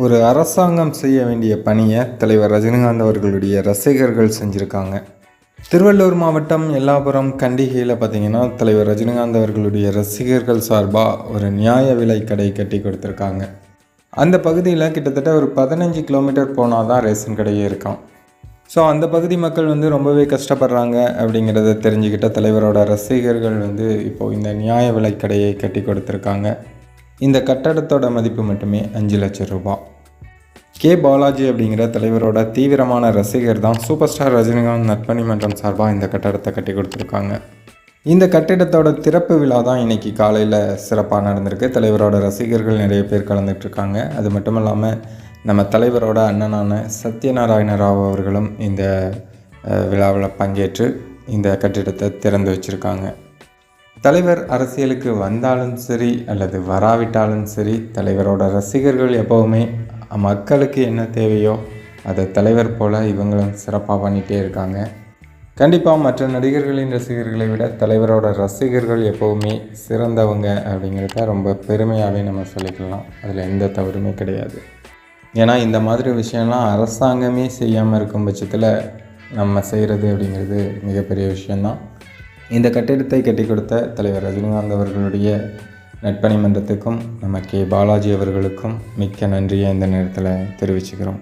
ஒரு அரசாங்கம் செய்ய வேண்டிய பணியை தலைவர் ரஜினிகாந்த் அவர்களுடைய ரசிகர்கள் செஞ்சுருக்காங்க. திருவள்ளூர் மாவட்டம் எல்லாபுரம் கண்டிகையில் பார்த்தீங்கன்னா தலைவர் ரஜினிகாந்த் அவர்களுடைய ரசிகர்கள் சார்பாக ஒரு நியாய விலை கடை கட்டி கொடுத்துருக்காங்க. அந்த பகுதியில் கிட்டத்தட்ட ஒரு பதினஞ்சு கிலோமீட்டர் போனால் தான் ரேஷன் கடையே இருக்கான் ஸோ அந்த பகுதி மக்கள் வந்து ரொம்பவே கஷ்டப்படுறாங்க அப்படிங்கிறத தெரிஞ்சுக்கிட்ட தலைவரோட ரசிகர்கள் வந்து இப்போது இந்த நியாய விலை கடையை கட்டி கொடுத்துருக்காங்க. இந்த கட்டடத்தோட மதிப்பு மட்டுமே அஞ்சு லட்சம் ரூபாய் கே. பாலாஜி அப்படிங்கிற தலைவரோட தீவிரமான ரசிகர் தான் சூப்பர் ஸ்டார் ரஜினிகாந்த் நட்பணி மன்றம் சார்பாக இந்த கட்டடத்தை கட்டி கொடுத்துருக்காங்க. இந்த கட்டிடத்தோட திறப்பு விழா தான் இன்றைக்கி காலையில் சிறப்பாக நடந்திருக்கு. தலைவரோட ரசிகர்கள் நிறைய பேர் கலந்துட்டுருக்காங்க அது மட்டும் இல்லாமல் நம்ம தலைவரோட அண்ணனான சத்யநாராயண ராவ் அவர்களும் இந்த விழாவில் பங்கேற்று இந்த கட்டிடத்தை திறந்து வச்சுருக்காங்க. தலைவர் அரசியலுக்கு வந்தாலும் சரி அல்லது வராவிட்டாலும் சரி தலைவரோட ரசிகர்கள் எப்போவுமே மக்களுக்கு என்ன தேவையோ அதை தலைவர் போல் இவங்களும் சிறப்பாக பண்ணிகிட்டே இருக்காங்க. கண்டிப்பாக மற்ற நடிகர்களின் ரசிகர்களை விட தலைவரோட ரசிகர்கள் எப்போவுமே சிறந்தவங்க அப்படிங்கிறத ரொம்ப பெருமையாகவே நம்ம சொல்லிக்கலாம். அதில் எந்த தவறுமே கிடையாது. ஏன்னா இந்த மாதிரி விஷயம்லாம் அரசாங்கமே செய்யாமல் இருக்கும் பட்சத்தில் நம்ம செய்கிறது அப்படிங்கிறது மிகப்பெரிய விஷயந்தான் இந்த கட்டிடத்தை கட்டி கொடுத்த தலைவர் ரஜினிகாந்த் அவர்களுடைய நட்பணி மன்றத்துக்கும் நம்ம கே. பாலாஜி அவர்களுக்கும் மிக்க நன்றியை இந்த நேரத்தில் தெரிவிச்சுக்கிறோம்.